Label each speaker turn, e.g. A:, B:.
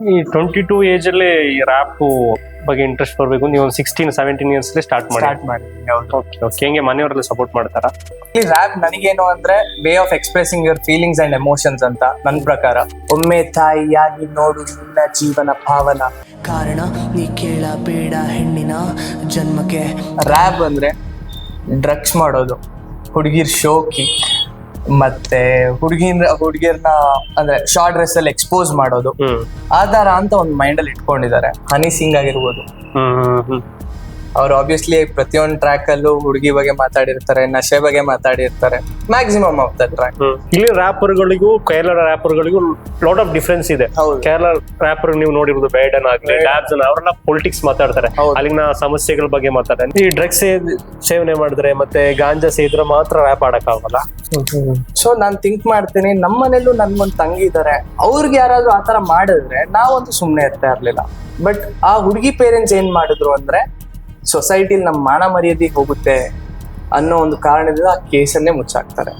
A: ಈ twenty two age ಅಲ್ಲಿ rap ಬಗ್ಗೆ ಇಂಟ್ರೆಸ್ಟ್ ಬರಬೇಕು. ನೀವು ಒಂದು ಸಿಕ್ಸ್ಟೀನ್ ಸೆವೆಂಟೀನ್ ಇಯರ್ಸ್ ಸ್ಟಾರ್ಟ್ ಮಾಡಿ.
B: ಸ್ಟಾರ್ಟ್ ಮಾಡಿ. ಹೌದು.
A: ಓಕೆ ಓಕೆ ಹೆಂಗೆ ಮನೆಯವರೆಲ್ಲ ಸಪೋರ್ಟ್ ಮಾಡ್ತಾರಾ?
B: ಈ ರ್ಯಾಪ್ ನನಗೇನು ಅಂದ್ರೆ way of expressing your feelings and emotions ಅಂತ ನನ್ನ ಪ್ರಕಾರ. ಒಮ್ಮೆ ತಾಯಿಯಾಗಿ ನೋಡು ನಿನ್ನ ಜೀವನ ಭಾವನ.
C: ಕಾರಣ ನೀ ಕೇಳಬೇಡ ಹೆಣ್ಣಿನ ಜನ್ಮಕ್ಕೆ.
B: ರ್ಯಾಪ್ ಅಂದ್ರೆ ಡ್ರಗ್ಸ್ ಮಾಡೋದು. ಹುಡುಗಿರ್ ಶೋಕಿ. ಮತ್ತೆ ಹುಡುಗಿನ ಹುಡುಗಿಯರ್ನ ಅಂದ್ರೆ ಶಾರ್ಟ್ ಡ್ರೆಸ್ ಅಲ್ಲಿ ಎಕ್ಸ್ಪೋಸ್ ಮಾಡೋದು.
A: ಆ
B: ತರ ಅಂತ ಒಂದು ಮೈಂಡ್ ಅಲ್ಲಿ ಇಟ್ಕೊಂಡಿದ್ದಾರೆ. ಹನಿ ಸಿಂಗ್ ಆಗಿರ್ಬೋದು. ಅವ್ರು ಆಬ್ವಿಯಸ್ಲಿ ಪ್ರತಿಯೊಂದು ಟ್ರ್ಯಾಕ್ ಅಲ್ಲೂ ಹುಡುಗಿ ಬಗ್ಗೆ ಮಾತಾಡಿರ್ತಾರೆ ನಶೆ ಬಗ್ಗೆ ಮಾತಾಡಿರ್ತಾರೆ. Maximum of the track.
A: ಇಲ್ಲಿ ರ್ಯಾಪರ್ಗಳಿಗೂ ಕೇರಳ ರ್ಯಾಪರ್ಗಳಿಗೂ ಲಾಟ್ ಆಫ್ ಡಿಫ್ರೆನ್ಸ್ ಇದೆ. ಕೇರಳ ರ್ಯಾಪರ್ ನೀವು ನೋಡಿರೋದು ಬೇಡನ್ ಆಗ್ಲಿ ಡ್ಯಾಬ್ಸ್ ಅವರೆಲ್ಲ ಪೊಲಿಟಿಕ್ಸ್ ಮಾತಾಡ್ತಾರೆ. ಅಲ್ಲಿನ ಸಮಸ್ಯೆಗಳ ಬಗ್ಗೆ ಮಾತಾಡ್ತಾರೆ. ಈ ಡ್ರಗ್ಸ್ ಸೇವನೆ ಮಾಡಿದ್ರೆ ಮತ್ತೆ ಗಾಂಜಾ ಸೇದ್ರೆ ಮಾತ್ರ ರ್ಯಾಪ್ ಆಡಕ್ ಆಗಲ್ಲ
B: ಸೊ ನಾನ್ ಥಿಂಕ್ ಮಾಡ್ತೀನಿ. ನಮ್ಮ ಮನೇಲೂ ನನ್ಗೊಂದ್ ತಂಗಿ ಇದಾರೆ. ಅವ್ರಿಗೆ ಯಾರಾದ್ರೂ ಆತರ ಮಾಡಿದ್ರೆ ನಾವಂತೂ ಸುಮ್ನೆ ಇರ್ತಾ ಇರ್ಲಿಲ್ಲ. ಬಟ್ ಆ ಹುಡುಗಿ ಪೇರೆಂಟ್ಸ್ ಏನ್ ಮಾಡಿದ್ರು ಅಂದ್ರೆ ಸೊಸೈಟಿಲಿ ನಮ್ಮ ಮಾನ ಮರ್ಯಾದೆ ಹೋಗುತ್ತೆ ಅನ್ನೋ ಒಂದು ಕಾರಣದಿಂದ ಆ ಕೇಸನ್ನೇ ಮುಚ್ಚಾಕ್ತಾರೆ.